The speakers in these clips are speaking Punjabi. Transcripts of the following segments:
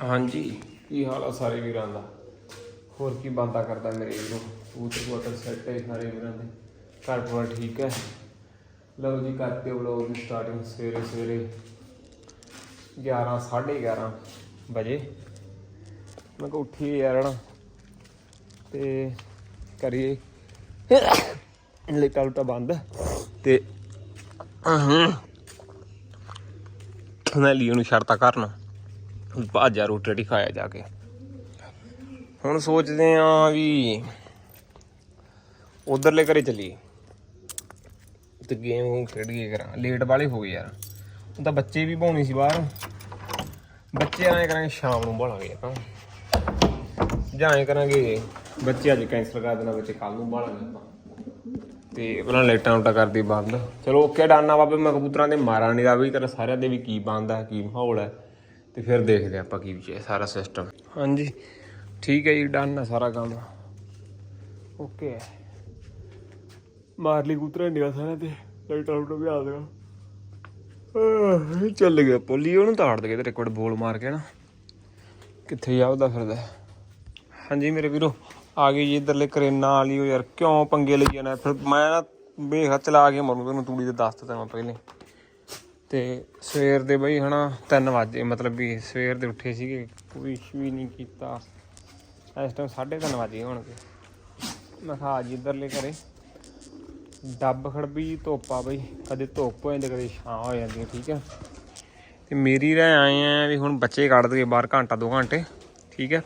ਹਾਂਜੀ। ਕੀ ਹਾਲ ਆ ਸਾਰੇ ਵੀਰਾਂ ਦਾ? ਹੋਰ ਕੀ ਬੰਦਾ ਕਰਦਾ ਮੇਰੇ ਵੀਰੋ? ਕਬੂਤਰ ਕੁਆਟਰ ਸੈੱਟ ਹੈ ਸਾਰੇ ਵੀਰਾਂ ਦੇ। ਘਰ ਪੂਰਾ ਠੀਕ ਹੈ? ਲਓ ਜੀ ਕਰਤੇ ਵਲੋਗ ਦੀ ਸਟਾਰਟਿੰਗ ਸਵੇਰੇ ਸਵੇਰੇ 11 11:30 ਵਜੇ। ਮੈਂ ਕਿਹਾ ਉੱਠੀਏ ਯਾਰ ਹਣਾ ਤੇ ਕਰੀਏ। ਲੇਟਾ ਲੁਟਾ ਬੰਦ ਤੇ ਮੈਂ ਲਿਓ ਨੂੰ ਛੱਡਤਾ ਕਰਨਾ ਭਾਜਾ ਰੋਟੀ ਰੋਟੀ ਖਾਇਆ ਜਾ ਕੇ। ਹੁਣ ਸੋਚਦੇ ਆ ਵੀ ਉਧਰਲੇ ਘਰੇ ਚੱਲੀਏ। ਤੇ ਗੇਮ ਖੇਡ ਖੇਡੀਏ ਕਰਾਂ। ਲੇਟ ਵਾਲੇ ਹੋ ਗਏ ਯਾਰ। ਹੁਣ ਤਾਂ ਬੱਚੇ ਵੀ ਭਾਉਣੀ ਸੀ ਬਾਹਰ। ਬੱਚੇ ਆਏ ਕਰਾਂਗੇ ਸ਼ਾਮ ਨੂੰ ਭਾਲਾਂਗੇ ਆਪਾਂ। ਜਾਂ ਐਂ ਕਰਾਂਗੇ ਬੱਚੇ ਅੱਜ ਕੈਂਸਲ ਕਰ ਦੇਣਾ ਬੱਚੇ ਕੱਲ ਨੂੰ ਭਾਲਾਂਗੇ ਆਪਾਂ। ਤੇ ਉਹਨਾਂ ਲੇਟਾਂ ਉਲਟਾ ਕਰਦੀ ਬੰਦ। ਚਲੋ ਓਕੇ, ਡਾਨਾ ਬਾਬੇ, ਮੈਂ ਕਬੂਤਰਾਂ ਦੇ ਮਾਰਾਂ ਨਹੀਂ ਦਾ ਵੀ ਤੇਰਾ ਸਾਰਿਆਂ ਦੇ ਵੀ ਕੀ ਬੰਦਾ ਕੀ ਮਾਹੌਲ ਹੈ ਤੇ ਫਿਰ ਦੇਖਦੇ ਆਪਾਂ ਕੀ ਵਿਚੇ ਸਾਰਾ ਸਿਸਟਮ ਹਾਂਜੀ। ਠੀਕ ਹੈ ਜੀ ਡਨ ਹੈ ਸਾਰਾ ਕੰਮ। ਓਕੇ ਹੈ। ਮਾਰ ਲਈ ਕਬੂਤਰਾਂ ਨਿਕਲ ਸਾਰਿਆਂ ਤੇ ਲਾਈਟ ਆਊਟ ਵੀ ਆ ਗਿਆ ਚੱਲ ਗਿਆ ਪੋਲੀ, ਉਹਨੂੰ ਤਾੜ ਦੇ ਤੇ ਕੋਲ ਬੋਲ ਮਾਰ ਕੇ ਨਾ। ਕਿੱਥੇ ਜਾਉਦਾ ਫਿਰਦਾ ਹਾਂਜੀ ਮੇਰੇ ਵੀਰੋ, ਆ ਗਈ ਜੀ ਇਧਰਲੇ ਕਰੇਨਾ ਵਾਲੀ ਉਹ ਯਾਰ, ਕਿਉਂ ਪੰਗੇ ਲਈ ਜਾਣਾ? ਫਿਰ ਮੈਂ ਨਾ ਵੇਖ ਚਲਾ ਕੇ ਮਰੂ, ਤੈਨੂੰ ਤੂੜੀ ਦੇ ਦੱਸ ਤਾ ਮੈਂ ਪਹਿਲੇ। ਤੇ ਸਵੇਰ ਦੇ ਬਈ ਹਨਾ 3 ਵਜੇ, ਮਤਲਬ ਵੀ ਸਵੇਰ ਦੇ ਉੱਠੇ ਸੀਗੇ, ਕੋਈ ਵੀ ਨਹੀਂ ਕੀਤਾ। ਇਸ ਟਾਈਮ 3:30 ਵਜੇ ਹੋਣਗੇ। ਮੈਂ ਕਿਹਾ ਆ ਜੀ ਇਧਰਲੇ ਘਰੇ। ਡੱਬ ਖੜਬੀ ਧੁੱਪਾ ਬਈ, ਕਦੇ ਧੁੱਪ ਹੋ ਜਾਂਦੀ, ਕਦੇ ਛਾਂ ਹੋ ਜਾਂਦੀ, ਠੀਕ ਹੈ ਤੇ ਮੇਰੀ ਰਹਿ ਆਏ ਆ ਵੀ ਹੁਣ ਬੱਚੇ ਕੱਢ ਦਈਏ ਬਾਹਰ ਘੰਟਾ 2 ਘੰਟੇ, ਠੀਕ ਹੈ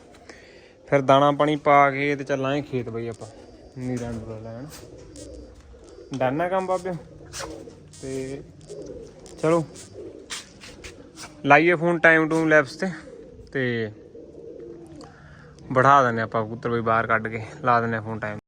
ਫਿਰ ਦਾਣਾ ਪਾਣੀ ਪਾ ਕੇ ਤੇ ਚੱਲਾਂਗੇ ਖੇਤ ਬਈ ਆਪਾਂ, ਨੀਰਾਂ ਡੂਰਾ ਲੈਣ। ਡਰਨਾ ਕੰਮ ਬਾਬਿਓ ਤੇ ਚਲੋ। ਲਾਈਏ ਫੋਨ ਟਾਈਮ ਟੂ ਲੈਪਸ ਤੇ ਤੇ बढ़ा ਦਿੰਦੇ ਆਪਾਂ ਕਬੂਤਰ ਬਈ ਬਾਹਰ ਕੱਢ ਕੇ, ਲਾ ਦਿੰਦੇ ਫੋਨ ਟਾਈਮ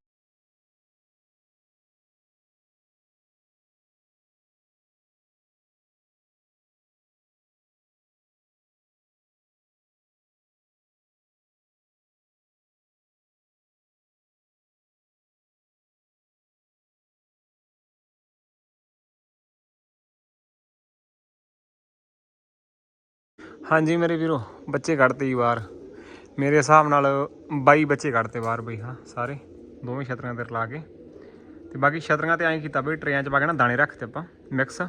ਹਾਂਜੀ ਮੇਰੇ ਵੀਰੋ, ਬੱਚੇ ਕੱਢਤੇ ਜੀ ਬਾਹਰ। ਮੇਰੇ ਹਿਸਾਬ ਨਾਲ 22 ਬੱਚੇ ਕੱਢਤੇ ਬਾਹਰ ਬਈ, ਹਾਂ, ਸਾਰੇ। ਦੋਵੇਂ ਛਤਰੀਆਂ ਤੇ ਲਾ ਕੇ। ਤੇ ਬਾਕੀ ਛਤਰੀਆਂ ਤੇ ਐਂ ਕੀਤਾ ਬਈ, ਟਰੇਆਂ 'ਚ ਪਾ ਕੇ ਨਾ ਦਾਣੇ ਰੱਖਤੇ ਆਪਾਂ ਮਿਕਸ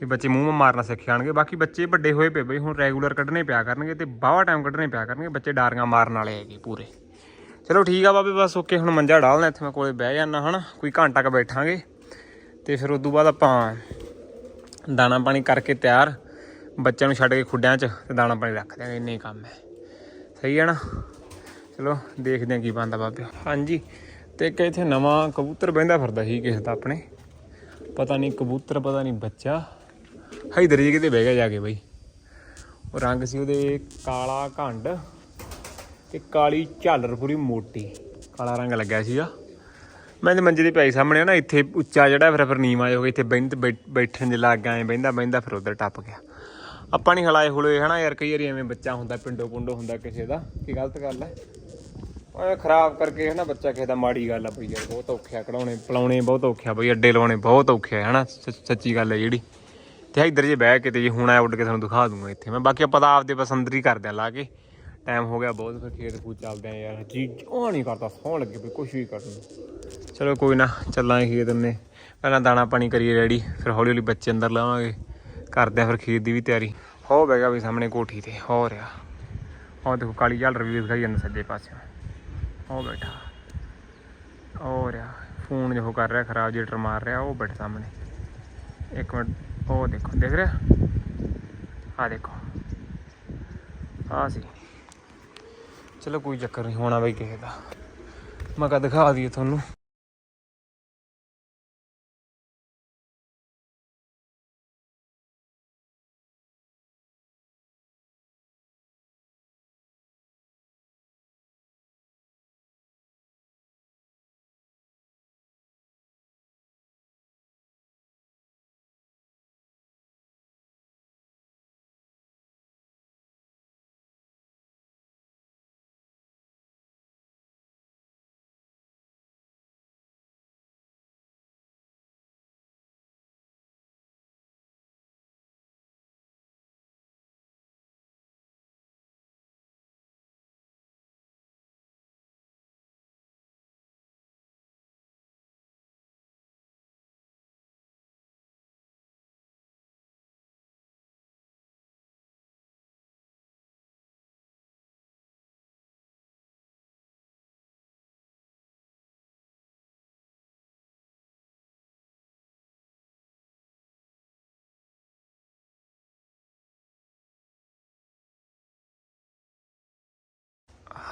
ਵੀ ਬੱਚੇ ਮੂੰਹ ਮਾਰਨਾ ਸਿੱਖ ਜਾਣਗੇ। ਬਾਕੀ ਬੱਚੇ ਵੱਡੇ ਹੋਏ ਪਏ ਬਈ, ਹੁਣ ਰੈਗੂਲਰ ਕੱਢਣੇ ਪਿਆ ਕਰਨਗੇ ਤੇ ਬਾਵਾ ਟਾਈਮ ਕੱਢਣੇ ਪਿਆ ਕਰਨਗੇ। ਬੱਚੇ ਡਾਰੀਆਂ ਮਾਰਨ ਵਾਲੇ ਹੈਗੇ ਪੂਰੇ। ਚਲੋ ਠੀਕ ਆ ਬਾਬੇ, ਬਸ ਓਕੇ, ਹੁਣ ਮੰਜਾ ਡਾਲਣਾ ਇੱਥੇ, ਮੈਂ ਕੋਲੇ ਬਹਿ ਜਾਣਾ ਹਨਾ। ਕੋਈ ਘੰਟਾ ਕ ਬੈਠਾਂਗੇ। ਤੇ ਫਿਰ ਉਸ ਤੋਂ ਬਾਅਦ ਆਪਾਂ ਦਾਣਾ ਪਾਣੀ ਕਰਕੇ ਤਿਆਰ। ਬੱਚਿਆਂ ਨੂੰ ਛੱਡ ਕੇ ਖੁੱਡਿਆਂ 'ਚ ਤੇ ਦਾਣਾ ਪਾਣੀ ਰੱਖ ਦਿਆਂਗੇ, ਇੰਨੇ ਹੀ ਕੰਮ ਹੈ। ਸਹੀ ਹੈ ਨਾ? ਚਲੋ, ਦੇਖਦੇ ਹਾਂ ਕੀ ਬਣਦਾ ਬਾਬੇ। ਹਾਂਜੀ, ਤੇ ਇੱਕ ਇੱਥੇ ਨਵਾਂ ਕਬੂਤਰ ਬਹਿੰਦਾ ਫਿਰਦਾ ਸੀ ਕਿਸੇ ਦਾ ਆਪਣੇ। ਪਤਾ ਨਹੀਂ ਕਬੂਤਰ, ਪਤਾ ਨਹੀਂ ਬੱਚਾ। ਹਾਈਦਰ ਜੀ ਕਿਤੇ ਬਹਿ ਗਿਆ ਜਾ ਕੇ ਬਈ। ਉਹ ਰੰਗ ਸੀ ਉਹਦੇ ਕਾਲਾ ਘੰਡ ਤੇ ਕਾਲੀ ਝਾਲਰ ਪੂਰੀ ਮੋਟੀ। ਕਾਲਾ ਰੰਗ ਲੱਗਿਆ ਸੀਗਾ। ਮੈਂ ਤੇ ਮੰਜੇ ਦੇ ਪਿਆਈ ਸਾਹਮਣੇ ਨਾ ਇੱਥੇ ਉੱਚਾ ਜਿਹੜਾ, ਫਿਰ ਫਿਰ ਨੀਵਾਂ ਹੋ ਗਿਆ। ਇੱਥੇ ਬੈਠ ਬੈਠਣ ਦੇ ਲੱਗ ਆਏ ਬਹਿੰਦਾ ਬਹਿੰਦਾ, ਫਿਰ ਉਧਰ ਟੱਪ ਗਿਆ। ਆਪਾਂ ਨਹੀਂ ਹਲਾਏ ਹੁਲੇ, ਹਨਾ ਯਾਰ, ਕਈ ਵਾਰੀ ਐਵੇਂ ਬੱਚਾ ਹੁੰਦਾ, ਪਿੰਡੋ ਪੁੰਡੋ ਹੁੰਦਾ ਕਿਸੇ ਦਾ, ਕੀ ਗਲਤ ਗੱਲ ਹੈ? ਓਏ, ਖਰਾਬ ਕਰਕੇ, ਹਨਾ, ਬੱਚਾ ਕਿਸੇ ਦਾ ਮਾੜੀ ਗੱਲ ਆ, ਬਈ ਯਾਰ, ਬਹੁਤ ਔਖਿਆ ਕਢਾਉਣੇ, ਪਲਾਉਣੇ ਬਹੁਤ ਔਖਿਆ ਬਈ ਅੱਡੇ ਲਾਉਣੇ ਬਹੁਤ ਔਖਿਆ ਹਨਾ, ਸ- ਸੱਚੀ ਗੱਲ ਹੈ ਜਿਹੜੀ। ਤੇ ਇੱਧਰ ਜੇ ਬਹਿ ਕੇ ਤੇ ਜੀ ਹੁਣ ਆ ਉੱਡ ਕੇ ਤੁਹਾਨੂੰ ਦਿਖਾ ਦੂੰਗਾ ਇੱਥੇ ਮੈਂ। ਬਾਕੀ ਆਪਾਂ ਤਾਂ ਆਪਦੇ ਬਸ ਹੀ ਕਰਦੇ ਆ, ਲਾ ਕੇ। ਟਾਈਮ ਹੋ ਗਿਆ ਬਹੁਤ, ਫਿਰ ਖੇਤ ਖੂਤ ਚੱਲਦੇ ਆ ਯਾਰ, ਜੀ, ਉਹ ਨਹੀਂ ਕਰਦਾ, ਸੌਣ ਲੱਗੇ ਵੀ ਕੁਝ ਵੀ ਕਰਨ ਚਲੋ ਕੋਈ ਨਾ, ਚੱਲਾਂਗੇ ਖੇਤ ਨੇ ਪਹਿਲਾਂ ਦਾਣਾ ਪਾਣੀ ਕਰੀਏ ਰੈਡੀ ਫਿਰ ਹੌਲੀ ਹੌਲੀ ਬੱਚੇ ਅੰਦਰ ਲਾਵਾਂਗੇ। ਕਰਦੇ ਆ ਫਿਰ ਖੀਰ ਦੀ ਵੀ ਤਿਆਰੀ। ਹੋ ਗਿਆ ਵੀ ਸਾਹਮਣੇ ਕੋਠੀ ਤੇ, ਹੋ ਰਿਹਾ। ਉਹ ਦੇਖੋ, ਕਾਲੀ ਝਾਲਰ ਵੀ ਦਿਖਾਈ ਜਾਂਦਾ ਸੱਜੇ ਪਾਸੇ ਉਹ ਬੈਠਾ। ਹੋ ਰਿਹਾ। ਫੋਨ ਜੋ ਕਰ ਰਿਹਾ, ਖਰਾਬ ਜੀਟਰ ਮਾਰ ਰਿਹਾ, ਉਹ ਬੈਠਾ ਸਾਹਮਣੇ। ਇੱਕ ਮਿੰਟ, ਉਹ ਦੇਖੋ, ਦੇਖ ਰਿਹਾ? ਆ ਦੇਖੋ। ਆ ਸੀ। ਚਲੋ ਕੋਈ ਚੱਕਰ ਨਹੀਂ, ਹੋਣਾ ਬਈ ਕਿਸੇ ਦਾ। ਮੈਂ ਕਾ ਦਿਖਾ ਦਈਏ ਤੁਹਾਨੂੰ।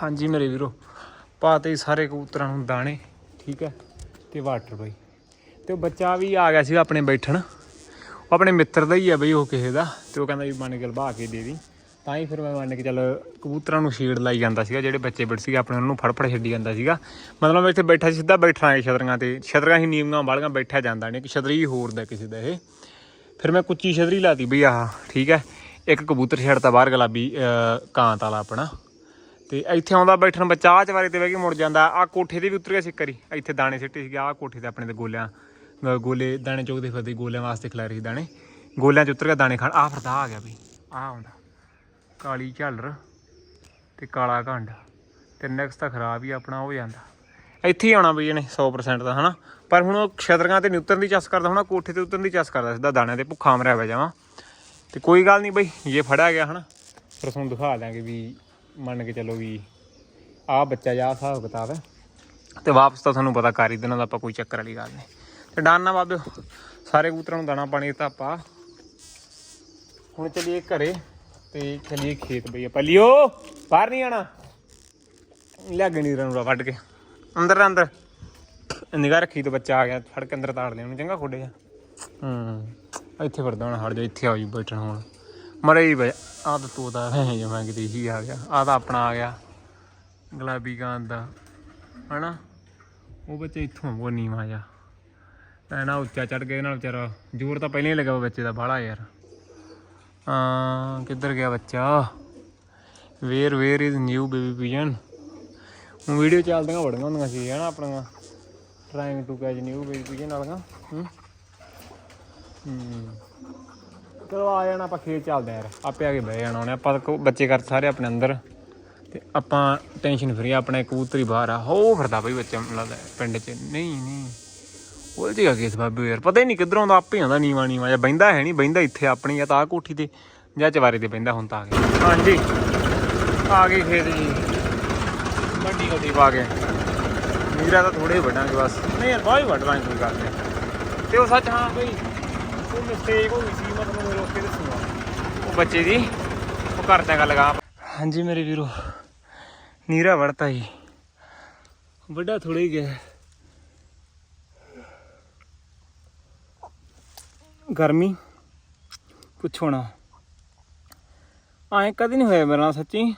ਹਾਂਜੀ ਮੇਰੇ ਵੀਰੋ ਪਾਤੇ ਸਾਰੇ ਕਬੂਤਰਾਂ ਨੂੰ ਦਾਣੇ, ਠੀਕ ਹੈ, ਤੇ ਵਾਟਰ ਬਈ। ਤੇ ਉਹ ਬੱਚਾ ਵੀ ਆ ਗਿਆ ਸੀ ਆਪਣੇ ਬੈਠਣ। ਉਹ ਆਪਣੇ ਮਿੱਤਰ ਦਾ ਹੀ ਆ ਬਈ ਉਹ ਕਿਸੇ ਦਾ, ਤੇ ਉਹ ਕਹਿੰਦਾ ਵੀ ਮੰਨ ਕੇ ਲਵਾ ਕੇ ਦੇ ਦੀ। ਤਾਂ ਹੀ ਫਿਰ ਮੈਂ ਮੰਨ ਕੇ ਚੱਲ ਕਬੂਤਰਾਂ ਨੂੰ ਸ਼ੇਡ ਲਾਈ ਜਾਂਦਾ ਸੀਗਾ, ਜਿਹੜੇ ਬੱਚੇ ਬਿੜ ਸੀਗੇ, ਆਪਣੇ ਉਹਨਾਂ ਨੂੰ ਫੜ ਫੜ ਛੱਡੀ ਜਾਂਦਾ ਸੀਗਾ। ਮਤਲਬ ਮੈਂ ਇੱਥੇ ਬੈਠਾ ਸੀ, ਸਿੱਧਾ ਬੈਠਣਾ ਹੈ ਛਤਰੀਆਂ ਤੇ। ਛਤਰੀਆਂ ਹੀ ਨੀਵੀਆਂ ਵਾਲੀਆਂ ਬੈਠਿਆ ਜਾਂਦਾ ਨਹੀਂ ਕਿ ਛਤਰੀ ਹੀ ਹੋਰ ਦਾ ਕਿਸੇ ਦਾ ਇਹ। ਫਿਰ ਮੈਂ ਕੁੱਚੀ ਛਤਰੀ ਲਾਤੀ ਬਈ ਆਹ, ਠੀਕ ਹੈ, ਇੱਕ ਕਬੂਤਰ ਛੱਡਤਾ ਬਾਹਰ, ਗੁਲਾਬੀ ਕਾਂਤ ਵਾਲਾ ਆਪਣਾ। ਤੇ ਇੱਥੇ ਆਉਂਦਾ ਬੈਠਣ ਬੱਚਾ, ਆਹ ਚਵਾਰੇ ਤੇ ਬਹਿ ਕੇ ਮੁੜ ਜਾਂਦਾ। ਆ ਕੋਠੇ ਤੇ ਵੀ ਉਤਰ ਗਿਆ ਸੀ ਇੱਥੇ ਦਾਣੇ ਸਿੱਟੇ ਸੀਗੇ, ਆਹ ਕੋਠੇ ਤੇ ਆਪਣੇ ਤੇ ਗੋਲਿਆਂ, ਅਹ ਗੋਲੇ, ਦਾਣੇ ਚੁਗਦੇ ਫਿਰਦੇ ਗੋਲਿਆਂ ਵਾਸਤੇ ਖਿਲਾ ਰਹੀ ਦਾਣੇ। ਗੋਲਿਆਂ ਚ ਉਤਰ ਗਿਆ, ਦਾਣੇ ਖਾਣ। ਆਹ ਫਿਰਦਾ ਆ ਗਿਆ ਵੀ ਆਹ ਆਉਂਦਾ। ਕਾਲੀ ਝਾਲਰ ਤੇ ਕਾਲਾ ਘੰਡ। ਤੇ ਨੈਕਸਟ ਤਾਂ ਖਰਾਬ ਹੀ ਆਪਣਾ ਹੋ ਜਾਂਦਾ। ਇੱਥੇ ਹੀ ਆਉਣਾ ਬਈ ਇਹਨੇ 100% ਦਾ, ਹਨਾ? ਪਰ ਹੁਣ ਉਹ ਛਤਰੀਆਂ ਤੇ ਨਹੀਂ ਉਤਰਨ ਦੀ ਚਸ ਕਰਦਾ, ਹੋਣਾ ਕੋਠੇ ਤੇ ਉਤਰਨ ਦੀ ਚਸ ਕਰਦਾ, ਸਿੱਧਾ ਦਾਣਿਆਂ ਤੇ ਭੁੱਖਾ ਮਰਿਆ ਹੋਇਆ ਜਾਵਾਂ ਤੇ ਕੋਈ ਗੱਲ ਨਹੀਂ ਬਈ, ਜੇ ਫੜਿਆ ਗਿਆ, ਹਨਾ? ਫਿਰ ਤੁਹਾਨੂੰ ਦਿਖਾ ਦਾਂਗੇ ਵੀ ਮੰਨ ਕੇ ਚੱਲੋ ਵੀ ਆਹ ਬੱਚਾ ਜਾ ਹਿਸਾਬ ਕਿਤਾਬ ਹੈ। ਤੇ ਵਾਪਸ ਤਾਂ ਤੁਹਾਨੂੰ ਪਤਾ ਕਰ ਹੀ ਦੇਣਾ ਦਾ ਆਪਾਂ ਕੋਈ ਚੱਕਰ ਵਾਲੀ ਗੱਲ ਨਹੀਂ। ਤੇ ਡਾਨ ਨਾ ਬਾਬਿਓ ਸਾਰੇ ਕਬੂਤਰਾਂ ਨੂੰ ਦਾਣਾ ਪਾਣੀ ਦਿੱਤਾ ਆਪਾਂ। ਹੁਣ ਚੱਲੀਏ ਘਰੇ ਤੇ ਚੱਲੀਏ ਖੇਤ ਬਈ ਆਪਾਂ। ਲਿਓ, ਬਾਹਰ ਨਹੀਂ ਆਣਾ ਲਿਆ ਗਣੀਰਾਂ ਨੂੰ ਵੱਢ ਕੇ। ਅੰਦਰ ਅੰਦਰ। ਨਿਗਾਹ ਰੱਖੀ ਤੇ ਬੱਚਾ ਆ ਗਿਆ ਫੜ ਕੇ ਅੰਦਰ ਤਾੜ ਲਿਆ ਚੰਗਾ ਖੋਡੇ ਜਾ। ਹੂੰ, ਇੱਥੇ ਫਿਰਦਾ ਹੁਣ, ਹਟ ਜਾ, ਇੱਥੇ ਆ ਜੀ ਬੈਠਣ ਹੁਣ। ਮਰੇ ਹੀ ਬਈ ਆ ਤਾਂ ਤੋਤਾ ਹੈ ਜੇ ਕਿਤੇ ਹੀ ਆ ਗਿਆ। ਆ ਤਾਂ ਆਪਣਾ ਆ ਗਿਆ, ਗੁਲਾਬੀ ਕਾਂ ਦਾ, ਹਨਾ? ਉਹ ਬੱਚੇ ਇੱਥੋਂ ਉਹ ਨੀਵਾ ਜਾ ਐਨਾ ਉੱਚਾ ਚੜ ਗਿਆ ਨਾਲ ਵਿਚਾਰਾ, ਜ਼ੋਰ ਤਾਂ ਪਹਿਲਾਂ ਹੀ ਲੱਗਾ ਬੱਚੇ ਦਾ, ਬਾਹਲਾ ਯਾਰ। ਹਾਂ, ਕਿੱਧਰ ਗਿਆ ਬੱਚਾ? Where where is new baby pigeon ਹੁਣ ਵੀਡੀਓ ਚੱਲਦੀਆਂ ਬੜੀਆਂ ਹੁੰਦੀਆਂ ਸੀ, ਹਨਾ ਆਪਣੀਆਂ। Trying to catch new baby pigeon ਵਾਲੀਆਂ, ਹੂੰ? ਹੂੰ। ਚਲੋ ਆ ਜਾਣਾ ਆਪਾਂ, ਖੇਤ ਚੱਲਦੇ ਯਾਰ। ਆਪੇ ਆ ਕੇ ਬਹਿ ਜਾਣਾ ਉਹਨੇ। ਆਪਾਂ ਤਾਂ ਬੱਚੇ ਕਰ ਸਾਰੇ ਆਪਣੇ ਅੰਦਰ। ਤੇ ਆਪਾਂ ਟੈਨਸ਼ਨ ਫਰੀ ਆਪਣੇ ਕਬੂਤਰੀ ਬਾਹਰ ਆ। ਹੋ ਫਿਰਦਾ ਬਈ ਬੱਚਾ ਲੱਗਦਾ ਪਿੰਡ 'ਚ। ਨਹੀਂ ਨਹੀਂ। ਉਹ ਜਗਾ ਕੇਸ ਬਾਬੇ ਯਾਰ। ਪਤਾ ਹੀ ਨਹੀਂ ਕਿੱਧਰੋਂ ਦਾ ਆਪੇ ਆਉਂਦਾ ਨੀਵਾ ਨੀਵਾ। ਜਾਂ ਬੈਂਦਾ ਹੈ ਨਹੀਂ ਬੈਂਦਾ ਇੱਥੇ ਆਪਣੀ, ਜਾਂ ਤਾਂ ਆਹ ਕੋਠੀ ਤੇ, ਜਾਂ ਚਵਾਰੇ ਤੇ ਬੈਂਦਾ ਹੁਣ ਤਾਂ ਆ ਗਿਆ ਹਾਂਜੀ। ਆ ਗਏ ਖੇਤ ਜੀ। ਵੱਡੀ ਗੱਡੀ ਪਾ ਕੇ ਨੀਰਾ ਤਾਂ ਥੋੜੇ ਵੱਡਾਂਗੇ ਬਸ। ਨਹੀਂ ਯਾਰ, ਬਾਹਰ ਹੀ ਵੱਢ ਕੋਈ ਗੱਲ ਨਹੀਂ। ਤੇ ਉਹ ਸੱਚ, ਹਾਂ ਬਈ। ਉਹ ਮਿਸਟੇਕ ਹੋ ਗਈ ਸੀ ਮੈਂ ਤੁਹਾਨੂੰ ਰੋਕ ਕੇ ਦੱਸੂਗਾ। ਉਹ ਬੱਚੇ ਦੀ ਉਹ ਘਰ ਤੇ ਗੱਲ ਲਗਾ ਹਾਂਜੀ ਮੇਰੇ ਵੀਰੋ ਨੀਰਾ ਵੜਤਾ ਜੀ। ਵੱਡਾ ਥੋੜਾ ਹੀ ਗਿਆ। ਗਰਮੀ ਪੁੱਛੋ ਨਾ। ਐਂ ਕਦੇ ਨਹੀਂ ਹੋਇਆ ਮੇਰੇ ਨਾਲ ਸੱਚੀ।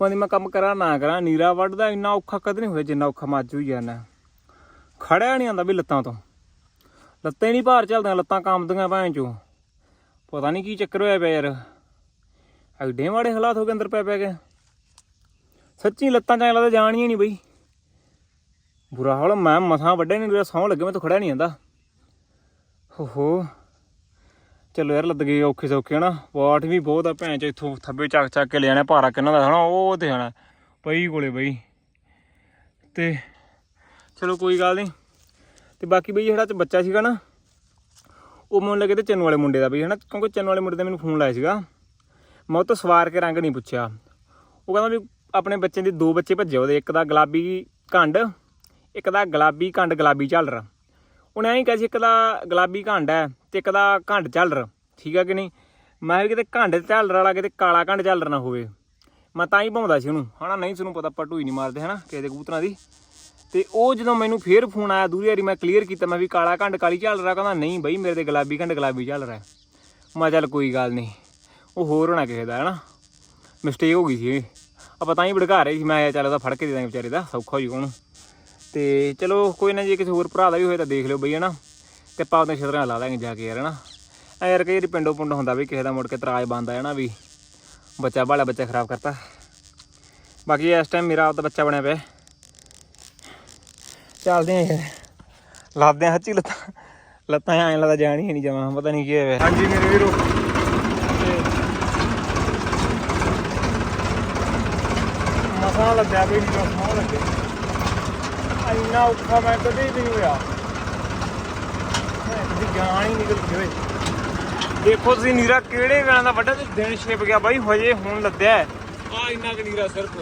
ਭਾਵੇਂ ਮੈਂ ਕੰਮ ਕਰਾਂ ਨਾ ਕਰਾਂ ਨੀਰਾ ਵੱਢਦਾ ਇੰਨਾ ਔਖਾ ਕਦੇ ਨਹੀਂ ਹੋਇਆ ਜਿੰਨਾ ਔਖਾ ਮੱਝ ਹੋਈ ਜਾਂਦਾ ਖੜਿਆ ਨਹੀਂ ਆਂਦਾ ਵੀ ਲੱਤਾਂ ਤੋਂ। ਲੱਤਾਂ ਹੀ ਨਹੀਂ ਭਾਰ ਚੱਲਦੀਆਂ, ਲੱਤਾਂ ਕੰਮਦੀਆਂ ਭਾਂ ਚੋਂ। ਪਤਾ ਨਹੀਂ ਕੀ ਚੱਕਰ ਹੋਇਆ ਪਿਆ ਯਾਰ। ਐਡੇ ਮਾੜੇ ਹਾਲਾਤ ਹੋ ਗਏ ਅੰਦਰ ਪੈ ਪੈ ਕੇ। ਸੱਚੀ ਲੱਤਾਂ ਚਾਹ ਲੱਗਦਾ ਜਾਣੀਆਂ ਨਹੀਂ ਬਈ। ਬੁਰਾ ਹਾਲ, ਮੈਂ ਮਸਾਂ ਵੱਡੇ ਨਹੀਂ ਰਿਹਾ ਸੌਂ ਲੱਗੇ, ਮੈਂ ਤਾਂ ਖੜਿਆ ਨਹੀਂ ਆਂਦਾ ਹੋ ਹੋ ਚਲੋ ਯਾਰ, ਲੱਦ ਗਏ ਔਖੇ ਸੌਖੇ, ਹਨਾ। ਵਾਟ ਵੀ ਬਹੁਤ ਆ ਭੈਣ ਚ, ਇੱਥੋਂ ਥੱਬੇ ਚੱਕ ਚੱਕ ਕੇ ਲੈ ਜਾਣਾ ਭਾਰਾ ਕਿੰਨਾ ਦਾ, ਹਨਾ, ਉਹ ਤੇ ਹਨਾ। ਪਈ ਕੋਲੇ ਬਈ। ਤੇ ਚਲੋ ਕੋਈ ਗੱਲ ਨਹੀਂ ਤੇ ਬਾਕੀ ਬਈ ਜਿਹੜਾ ਚ ਬੱਚਾ ਸੀਗਾ ਨਾ, ਉਹ ਮੈਨੂੰ ਲੱਗੇ ਤੇ ਚੰਨੂ ਵਾਲੇ ਮੁੰਡੇ ਦਾ ਬਈ, ਹਨਾ? ਕਿਉਂਕਿ ਚੰਨੂ ਵਾਲੇ ਮੁੰਡੇ ਦਾ ਮੈਨੂੰ ਫੋਨ ਲਾਇਆ ਸੀਗਾ। ਮੈਂ ਉਹ ਤੋਂ ਸਵਾਰ ਕੇ ਰੰਗ ਨਹੀਂ ਪੁੱਛਿਆ। ਉਹ ਕਹਿੰਦਾ ਵੀ ਆਪਣੇ ਬੱਚੇ ਦੇ ਦੋ ਬੱਚੇ ਭੱਜੇ ਉਹਦੇ, ਇੱਕ ਦਾ ਗੁਲਾਬੀ ਘੰਡ, ਇੱਕ ਦਾ ਗੁਲਾਬੀ ਘੰਡ, ਗੁਲਾਬੀ ਝਾਲਰ। ਉਹਨੇ ਐਂ ਕਿਹਾ ਸੀ, ਇੱਕ ਦਾ ਗੁਲਾਬੀ ਘੰਡ ਹੈ ਤੇ ਇੱਕ ਦਾ ਘੰਡ ਝਾਲਰ, ਠੀਕ ਹੈ ਕਿ ਨਹੀਂ? ਮੈਂ ਵੀ ਕਿਤੇ ਘੰਡ ਝਾਲਰ ਵਾਲਾ ਕਿਤੇ ਕਾਲਾ ਘੰਡ ਝਾਲਰ ਨਾ ਹੋਵੇ। ਮੈਂ ਤਾਂ ਹੀ ਭਾਉਂਦਾ ਸੀ ਉਹਨੂੰ। ਹਨਾ, ਨਹੀਂ ਤੁਹਾਨੂੰ ਪਤਾ, ਆਪਾਂ ਹੀ ਨਹੀਂ ਮਾਰਦੇ, ਹਨਾ, ਕਿਸੇ ਦੇ ਕਬੂਤਰਾਂ ਦੀ। ਤੇ ਉਹ ਜਦੋਂ ਮੈਨੂੰ ਫੇਰ ਫੋਨ ਆਇਆ ਦੂਰੀ ਵਾਰੀ ਮੈਂ ਕਲੀਅਰ ਕੀਤਾ, ਮੈਂ ਵੀ ਕਾਲਾ ਘੰਡ ਕਾਲੀ ਝਾਲਰ ਰਿਹਾ, ਕਹਿੰਦਾ ਨਹੀਂ ਬਈ, ਮੇਰੇ ਤੇ ਗੁਲਾਬੀ ਘੰਡ ਗੁਲਾਬੀ ਝਾਲਰ ਰਿਹਾ। ਮੈਂ ਚੱਲ ਕੋਈ ਗੱਲ ਨਹੀਂ, ਉਹ ਹੋਰ ਹੋਣਾ ਕਿਸੇ ਦਾ, ਹਨਾ? ਮਿਸਟੇਕ ਹੋ ਗਈ ਸੀ ਇਹ। ਆਪਾਂ ਤਾਂ ਹੀ ਭੜਕਾ ਰਹੇ ਸੀ, ਮੈਂ ਆਇਆ ਚੱਲ ਉਹਦਾ ਫੜ ਕੇ ਦੇ ਦਾਂਗੇ ਵਿਚਾਰੇ ਦਾ, ਸੌਖਾ ਹੋ ਜੂਗਾ ਉਹਨੂੰ। ਤੇ ਚਲੋ ਕੋਈ ਨਾ, ਜੇ ਕਿਸੇ ਹੋਰ ਭਰਾ ਦਾ ਵੀ ਹੋਏ ਤਾਂ ਦੇਖ ਲਿਓ ਬਈ, ਹਨਾ? ਤੇ ਆਪਾਂ ਉਹਦੇ ਛਤਰਾਂ ਲਾ ਦਾਂਗੇ ਜਾ ਕੇ ਯਾਰ, ਹਨਾ? ਐ ਯਾਰ ਕਈ ਵਾਰੀ ਪਿੰਡੋਂ ਪੁੰਡ ਹੁੰਦਾ ਵੀ ਕਿਸੇ ਦਾ ਮੁੜ ਕੇ ਤਰਾਜ ਬੰਦਾ ਹੈ ਨਾ ਵੀ ਬੱਚਾ ਬਾਲਾ ਬੱਚਾ ਖਰਾਬ ਕਰਤਾ। ਬਾਕੀ ਇਸ ਟਾਈਮ ਮੇਰਾ ਆਪਦਾ ਬੱਚਾ ਬਣਿਆ ਪਿਆ ਚੱਲਦੇ ਆਂ ਯਾਰ। ਲਾਦੇ ਆਂ ਹੱਚੀ ਲੱਤਾਂ। ਲੱਤਾਂ ਐਂ ਲੱਗਦਾ ਜਾਣ ਹੀ ਨਹੀਂ ਜਮਾ ਪਤਾ ਨਹੀਂ ਕੀ ਹੋਇਆ ਹਾਂਜੀ ਮੇਰੇ ਵੀਰੋ। ਤੇ ਮਸਾਂ ਲੱਗਿਆ ਵੀ ਨਹੀਂ ਮਸਾਂ ਲੱਗੇ। ਇੰਨਾ ਔਖਾ ਮੈਂ ਕਦੇ ਵੀ ਨਹੀਂ ਹੋਇਆ। ਕਦੀ ਜਾਨ ਹੀ ਨਿਕਲ ਦੇਖੋ ਤੁਸੀਂ ਨੀਰਾ ਕਿਹੜੇ ਵੇਲਾਂ ਦਾ ਵੱਡਾ ਤੇ ਦਿਨ ਛਿਪ ਗਿਆ ਬਾਈ ਹਜੇ ਹੁਣ ਲੱਦਿਆ। ਆ ਇੰਨਾ ਕੁ ਨੀਰਾ ਸਿਰਫ।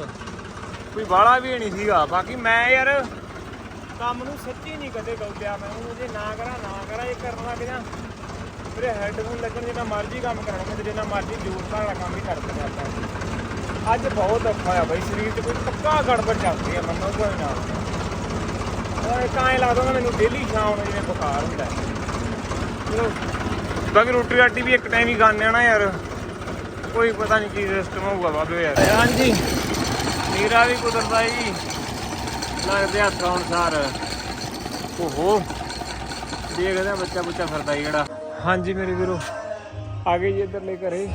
ਕੋਈ ਬਾਲਾ ਵੀ ਨਹੀਂ ਸੀਗਾ। ਬਾਕੀ ਮੈਂ ਯਾਰ ਕੰਮ ਨੂੰ ਸੱਚੀ ਨਹੀਂ ਕਦੇ ਗਲਤਿਆ ਮੈਂ। ਉਹਨੂੰ ਜੇ ਨਾ ਕਰਾਂ ਨਾ ਕਰਾਂ ਇਹ ਕਰਨ ਲੱਗ ਜਾਂ। ਮੇਰੇ ਹੈੱਡਫੋਨ ਲੱਗਣ ਜਿੰਨਾ ਮਰਜ਼ੀ ਕੰਮ ਕਰਾਉਣਾ ਮੈਂ ਜਿੰਨਾ ਮਰਜ਼ੀ ਜ਼ੋਰ ਨਾਲ ਕੰਮ ਹੀ ਕਰ ਆਪਾਂ। ਅੱਜ ਬਹੁਤ ਔਖਾ ਹੋਇਆ ਬਾਈ ਸਰੀਰ 'ਚ ਕੋਈ ਪੱਕਾ ਗੜਬੜ ਚੱਲਦੀ ਹੈ ਮੰਨੋ ਕੋਈ ਨਾ। ਓਏ ਕਾਂਏ ਲੱਗਦਾ ਮੈਨੂੰ ਡੇਲੀ ਸ਼ਾਮ ਨੂੰ ਜਿਵੇਂ ਬੁਖਾਰ ਹੁੰਦਾ। ਹੈ ਚਲੋ ਬਾਕੀ ਰੋਟੀ ਰਾਟੀ ਵੀ ਇੱਕ ਟਾਈਮ ਹੀ ਖਾਂਦੇ ਆ ਨਾ ਯਾਰ। ਕੋਈ ਪਤਾ ਨਹੀਂ ਕੀ ਸਿਸਟਮ ਹੋਊਗਾ ਬਾਬੇ ਯਾਰ। ਹਾਂਜੀ। ਮੇਰਾ ਵੀ ਕੁਦਰਦਾ ਜੀ ਲੱਗਦੇ ਹੱਥ ਅਨੁਸਾਰ। ਓਹੋ। ਦੇਖਦੇ ਆ ਬੱਚਾ ਬੁੱਚਾ ਫਿਰਦਾ ਜਿਹੜਾ। ਹਾਂਜੀ ਮੇਰੇ ਵੀਰੋ ਆ ਗਏ ਜੀ ਇੱਧਰਲੇ ਘਰੇ।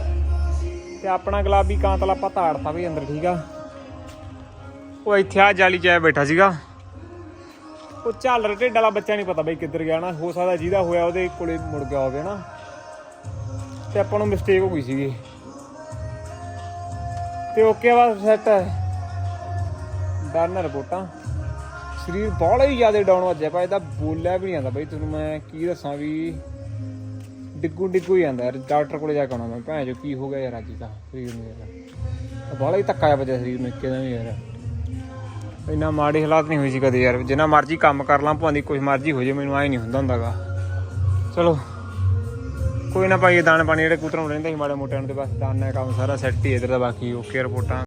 ਤੇ ਆਪਣਾ ਗੁਲਾਬੀ ਕਾਂਤਲਾ ਆਪਾਂ ਤਾੜਤਾ ਵੀ ਅੰਦਰ ਠੀਕ ਆ? ਉਹ ਇੱਥੇ ਆ ਜਾਲੀ ਚ ਆਇਆ ਬੈਠਾ ਸੀਗਾ। ਉਹ ਝਾਲਰ ਢਿੱਡ ਵਾਲਾ ਬੱਚਾ ਨਹੀਂ ਪਤਾ ਬਈ ਕਿੱਧਰ ਗਿਆ ਨਾ। ਹੋ ਸਕਦਾ ਜਿਹਦਾ ਹੋਇਆ ਉਹਦੇ ਕੋਲੇ ਮੁੜ ਗਿਆ ਹੋਵੇ ਨਾ। ਤੇ ਆਪਾਂ ਨੂੰ ਮਿਸਟੇਕ ਹੋ ਗਈ ਸੀਗੀ। ਤੇ ਓਕੇ ਬਾਅਦ ਸੈੱਟ ਹੈ ਡਰਨ ਰਿਪੋਰਟਾਂ। ਸਰੀਰ ਬਾਹਲਾ ਹੀ ਜ਼ਿਆਦਾ ਡਾਊਨ ਵੱਜਿਆ ਪਾ ਇਹਦਾ ਬੋਲਿਆ ਵੀ ਨਹੀਂ ਆਉਂਦਾ ਬਾਈ ਤੁਹਾਨੂੰ ਮੈਂ ਕੀ ਦੱਸਾਂ ਵੀ ਡਿੱਗੂ ਡਿੱਗੂ ਹੀ ਜਾਂਦਾ ਯਾਰ ਡਾਕਟਰ ਕੋਲੇ ਜਾ ਕੇ ਆਉਣਾ ਮੈਂ, ਭੈਣ ਜੋ ਕੀ ਹੋ ਗਿਆ ਯਾਰ ਅੱਜ ਦਾ ਸਰੀਰ ਨੂੰ ਯਾਰ। ਬਾਹਲਾ ਹੀ ਧੱਕਾ ਆ ਵੱਜਿਆ ਸਰੀਰ ਨੂੰ ਇੱਕੇ ਦਾ ਵੀ ਯਾਰ। ਇੰਨਾ ਮਾੜੀ ਹਾਲਾਤ ਨਹੀਂ ਹੋਈ ਸੀ ਕਦੇ ਯਾਰ, ਜਿੰਨਾ ਮਰਜ਼ੀ ਕੰਮ ਕਰ ਲਾਂ ਭਾਵੇਂ ਕੁਝ ਮਰਜ਼ੀ ਹੋ ਜੇ ਮੈਨੂੰ ਆਏ ਨਹੀਂ ਹੁੰਦਾ ਹੁੰਦਾਗਾ। ਚਲੋ, ਕੋਈ ਨਾ ਭਾਈ, ਇਹ ਦਾਣੇ ਪਾਣੀ ਜਿਹੜੇ ਕੂਤਰਾਂ ਨੂੰ ਰਹਿੰਦੇ ਸੀ ਮਾੜੇ ਮੋਟਿਆਂ ਨੂੰ ਤੇ ਬਸ ਦਾਣਾ ਕੰਮ ਸਾਰਾ ਸੈੱਟ ਹੀ ਇਧਰ ਦਾ ਬਾਕੀ ਓਕੇ ਰਿਪੋਰਟਾਂ।